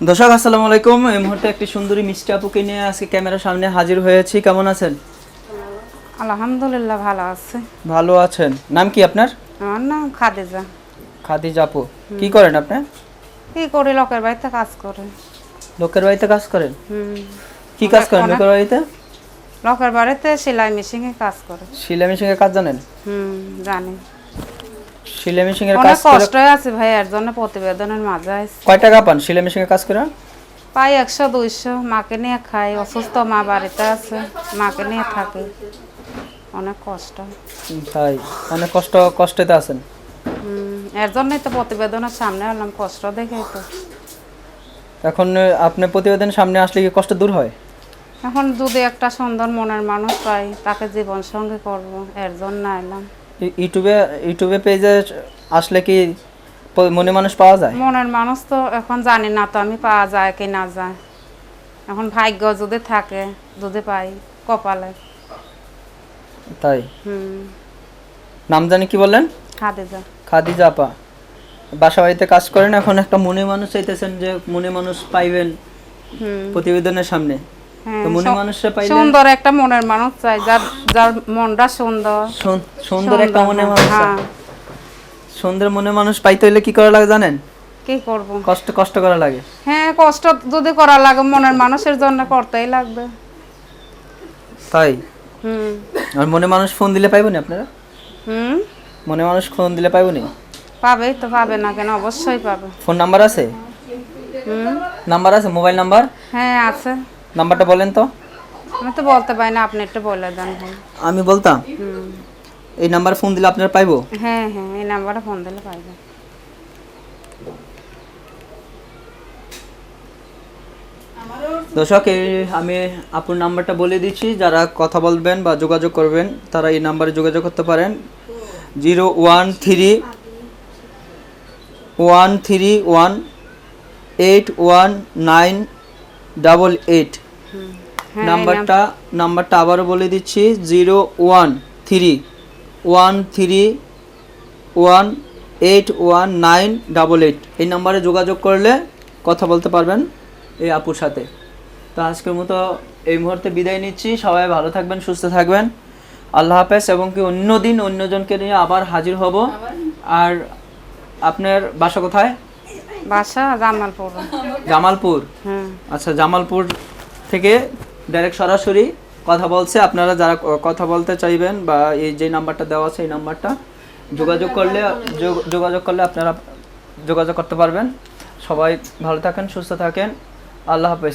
দর্শক আসসালামু আলাইকুম। এই মুহূর্তে একটি সুন্দরী মিষ্টি আপুকে নিয়ে আজকে ক্যামেরার সামনে হাজির হয়েছি। কেমন আছেন? আলহামদুলিল্লাহ ভালো আছে। ভালো আছেন। নাম কি আপনার? আমার নাম খাদিজা। খাদিজা আপু। কি করেন আপনি? কি করি লোকের বাড়িতে কাজ করে। লোকের বাড়িতে কাজ করেন? হুম। কি কাজ করেন লোকের বাড়িতে? লোকের বাড়িতে সেলাই মেশিনে কাজ করে। সিলাই মেশিনে কাজ জানেন? হুম জানি। সিলাই অনেক কাজ করে কষ্ট আছে ভাই এর জন্য প্রতিবেদনের মাঝে আইছি। কয় টাকা পান সিলাই মেশিনের কাজ করে? পাই একশো দুইশো। মাকে নিয়ে খাই অসুস্থ মা বাড়িতে আছে মাকে নিয়ে থাকি। অনেক কষ্ট। তাই অনেক কষ্ট কষ্টতে আছেন। এর জন্যই তো প্রতিবেদনের সামনে হলাম কষ্ট দেখেই তো। এখন আপনি প্রতিবেদন সামনে আসলে কি কষ্ট দূর হয়? এখন যদি একটা সুন্দর মনের মানুষ পাই তাকে জীবন সঙ্গে করব এর জন্য এলাম ইউটিউবে ইউটিউবে পেজে আসলে কি মনে মানুষ পাওয়া যায়? মনের মানুষ তো এখন জানি না তো আমি পাওয়া যায় কি না যায়। এখন ভাগ্য যদি থাকে যদি পাই কপালে। তাই? হুম। নাম জানি কি বললেন? খাদিজা। খাদিজা আপা। বাসা বাড়িতে কাজ করেন এখন একটা মনে মানুষ চাইতেছেন যে মনে মানুষ পাইবেন হুম। প্রতিবেদনের সামনে। সুন্দর একটা মনের মানুষ চাই যার যার মনটা সুন্দর। সুন্দর একটা মনে মানুষ হ্যাঁ। সুন্দর মনে মানুষ পাইতে হইলে কি করা লাগে জানেন? কি করব? কষ্ট কষ্ট করা লাগে। হ্যাঁ কষ্ট যদি করা লাগে মনের মানুষের জন্য করতেই লাগবে। তাই? হুম। আর মনে মানুষ ফোন দিলে পাইবো না আপনারা? হুম? মনে মানুষ ফোন দিলে পাইবো না? পাবেই তো পাবে না কেন? অবশ্যই পাবে। ফোন নাম্বার আছে? হুম। নাম্বার আছে? Mobile number? হ্যাঁ আছে। নাম্বারটা বলেন তো। আমি তো বলতে পারি না আপনি একটু বলে দেন আমি বলতাম? এই নাম্বার ফোন দিলে আপনারা পাইবো? হ্যাঁ হ্যাঁ এই নাম্বারে ফোন দিলে পাইবো। দর্শক এই আমি আপুর নাম্বারটা বলে দিচ্ছি যারা কথা বলবেন বা যোগাযোগ করবেন তারা এই নাম্বারে যোগাযোগ করতে পারেন। Zero one three one three one eight one nine double eight. নাম্বারটা নাম্বারটা আবারও বলে দিচ্ছি zero one three one three one eight one nine double eight. এই নাম্বারে যোগাযোগ করলে কথা বলতে পারবেন এই আপুর সাথে। তো আজকের মতো এই মুহূর্তে বিদায় নিচ্ছি। সবাই ভালো থাকবেন সুস্থ থাকবেন। আল্লাহ হাফেজ এবং কি অন্য দিন অন্যজনকে নিয়ে আবার হাজির হব। আর আপনার বাসা কোথায়? বাসা জামালপুর। জামালপুর? আচ্ছা জামালপুর থেকে ডাইরেক্ট সরাসরি কথা বলছে। আপনারা যারা কথা বলতে চাইবেন বা এই যে নাম্বারটা দেওয়া আছে, এই নাম্বারটা যোগাযোগ করলে, যোগ- যোগাযোগ করলে আপনারা যোগাযোগ করতে পারবেন। সবাই ভালো থাকেন, সুস্থ থাকেন। আল্লাহ হাফেজ।